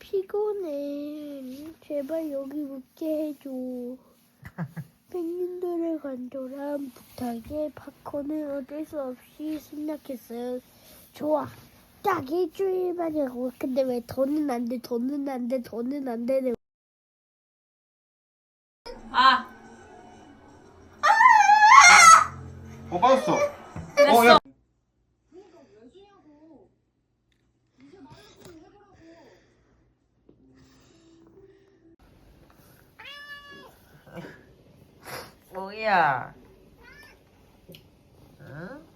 피곤해. 제발 여기 묵게 해줘. 펭귄들의 간절한 부탁에 팝콘은 어쩔 수 없이 승낙했어요. 좋아. 딱 일주일 만이라고. 근데 왜 더는 안 돼, 더는 안 돼, 더는 안 되네. 아, 어 빠졌어. 어 야. 뭐야? 응?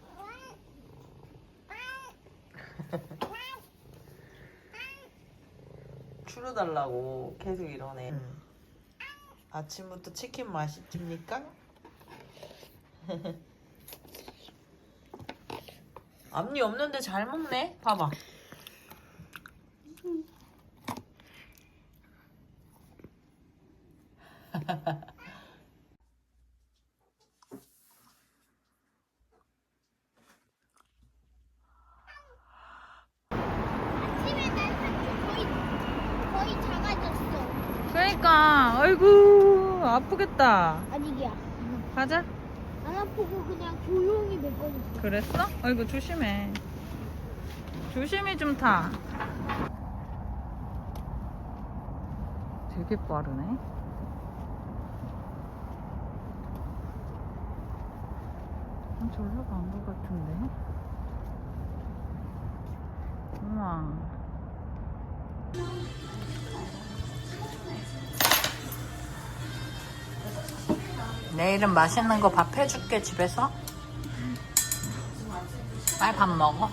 추르달라고 계속 이러네. 아침부터 치킨 맛있습니까? 앞니 없는데 잘 먹네. 봐봐. 아침에 날 거의, 거의 작아졌어. 그러니까, 아이고 아프겠다. 아니야. 가자. 안 아프고 그냥 조용히 몇 번 있어. 그랬어? 아이고 조심해. 조심히 좀 타. 되게 빠르네. 좀 절로 간것 같은데. 우와. 내일은 맛있는 거 밥 해줄게 집에서. 빨리 밥 먹어.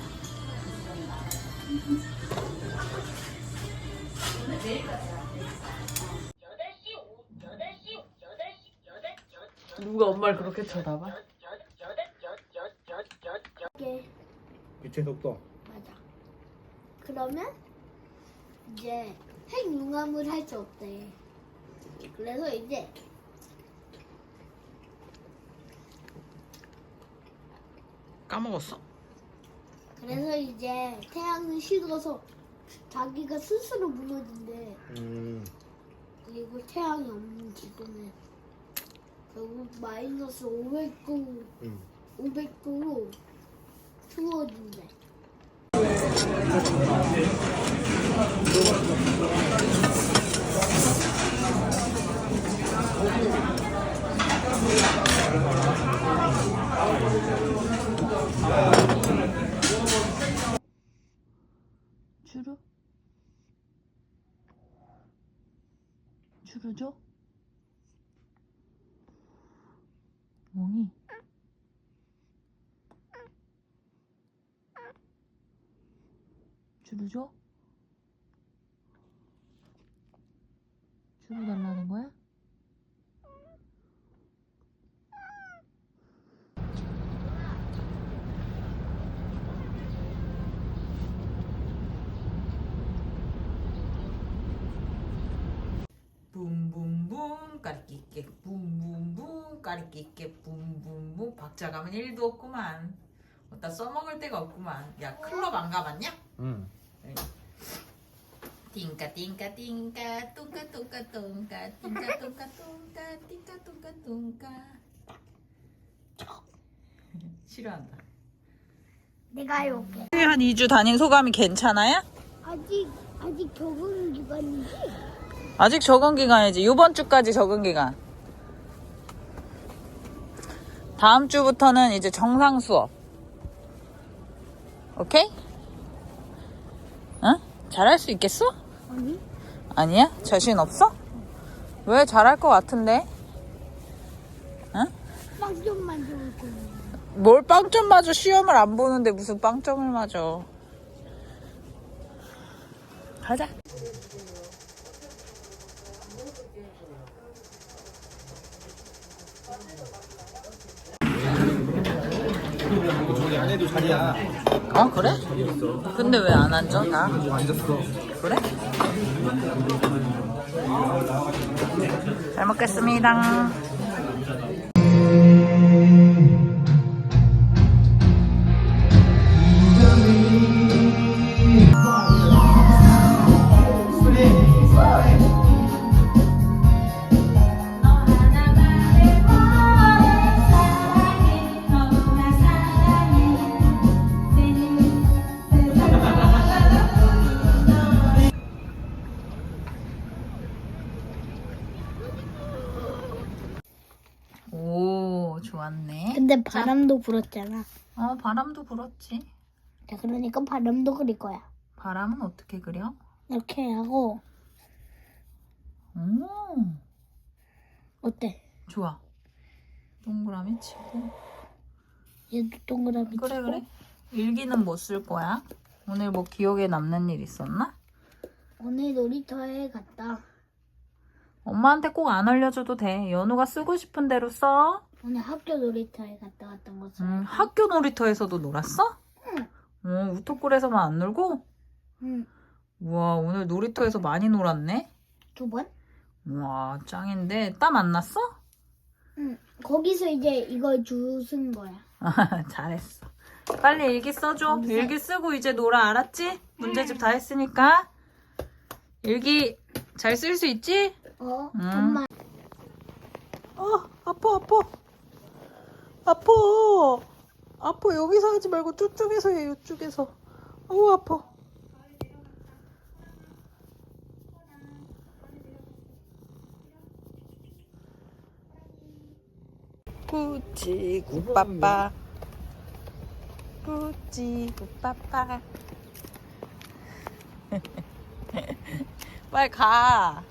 누가 엄마를 그렇게 쳐다봐? 이게 빛의 속도. 맞아. 그러면 이제 핵융합을 할 수 없대. 그래서 이제 까먹었어. 그래서 이제 태양은 식어서 자기가 스스로 무너진대. 음. 그리고 태양이 없는 지구는 결국 마이너스 500도, 음. 500도로 추워진대. 주르? 주르 줘? 멍이. 주르 줘? 주르 달라는 거야? 붐붐붐 까리끼깨 붐붐붐 까리끼깨 붐붐붐 박자 가면 1도 없구만 어디다 써먹을 데가 없구만 야 클럽 안 가봤냐? 음. 띵까 띵까 띵까 뚱까 뚱까 뚱까 띵까 뚱까 뚱까 띵까 뚱까 뚱까 싫어한다 내가 해볼게. 한 2주 다닌 소감이 괜찮아요? 아직 아직 적응 기간이지? 아직 적응 기간이지. 이번 주까지 적응 기간. 다음 주부터는 이제 정상 수업. 오케이? 응? 잘할 수 있겠어? 아니 아니야? 자신 없어? 왜 잘할 것 같은데? 빵점만 좋을 거야. 뭘 빵점 맞아? 시험을 안 보는데 무슨 빵점을 맞아? 가자. 저기 안에도 자리야. 어 그래? 근데 왜 안 앉아? 나? 앉았어. 그래? 잘 먹겠습니다. 근데 바람도 불었잖아. 어 바람도 불었지. 자, 그러니까 바람도 그릴 거야. 바람은 어떻게 그려? 이렇게 하고 오 어때? 좋아. 동그라미 치고. 얘도 동그라미 그래 치고. 그래. 일기는 뭐쓸 거야? 오늘 뭐 기억에 남는 일 있었나? 오늘 놀이터에 갔다. 엄마한테 꼭 안 알려줘도 돼. 연우가 쓰고 싶은 대로 써. 오늘 학교 놀이터에 갔다 왔던 거 써. 음, 학교 놀이터에서도 놀았어? 응. 어, 우토골에서만 안 놀고? 응. 우와, 오늘 놀이터에서 많이 놀았네? 두 번? 우와, 짱인데. 땀 안 났어? 응. 거기서 이제 이걸 주순 거야. 잘했어. 빨리 일기 써줘. 일기 쓰고 이제 놀아, 알았지? 문제집 다 했으니까. 일기 잘 쓸 수 있지? 어? 음. 엄마. 어, 아파, 아파. 아파. 아파. 여기서 하지 말고 저쪽에서 해, 이쪽에서. 어우, 아파. 꾸찌 굿빠빠. 꾸찌 굿빠빠. 빨리 가.